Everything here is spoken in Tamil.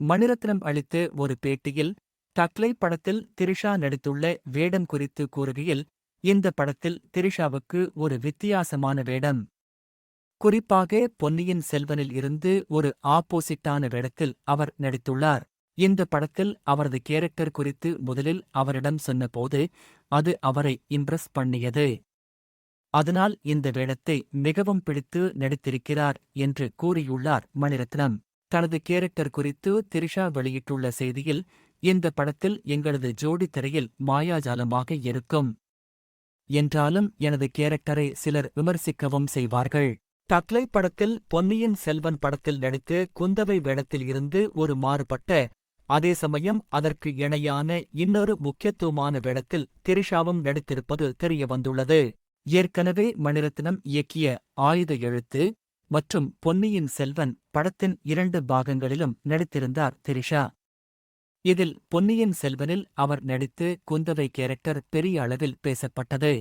மணிரத்னம் அளித்த ஒரு பேட்டியில் டக்லை படத்தில் திரிஷா நடித்துள்ள வேடம் குறித்து கூறுகையில் இந்த படத்தில் திரிஷாவுக்கு ஒரு வித்தியாசமான வேடம். குறிப்பாக பொன்னியின் செல்வனில் இருந்து ஒரு ஆப்போசிட்டான வேடத்தில் அவர் நடித்துள்ளார். இந்த படத்தில் அவரது கேரக்டர் குறித்து முதலில் அவரிடம் சொன்னபோது அது அவரை இம்ப்ரெஸ் பண்ணியது. அதனால் இந்த வேடத்தை மிகவும் பிடித்து நடித்திருக்கிறார் என்று கூறியுள்ளார் மணிரத்னம். தனது கேரக்டர் குறித்து திரிஷா வெளியிட்டுள்ள செய்தியில் இந்த படத்தில் எங்களது ஜோடி திரையில் மாயாஜாலமாக இருக்கும். என்றாலும் எனது கேரக்டரை சிலர் விமர்சிக்கவும் செய்வார்கள். டக்லை படத்தில் பொன்னியின் செல்வன் படத்தில் நடித்து குந்தவை வேடத்தில் இருந்து ஒரு மாறுபட்ட அதே சமயம் அதற்கு இணையான இன்னொரு முக்கியத்துவமான வேடத்தில் திரிஷாவும் நடித்திருப்பது தெரியவந்துள்ளது. ஏற்கனவே மணிரத்னம் இயக்கிய ஆயுத எழுத்து மற்றும் பொன்னியின் செல்வன் படத்தின் இரண்டு பாகங்களிலும் நடித்திருந்தார் திரிஷா. இதில் பொன்னியின் செல்வனில் அவர் நடித்து குந்தவை கேரக்டர் பெரிய அளவில் பேசப்பட்டது.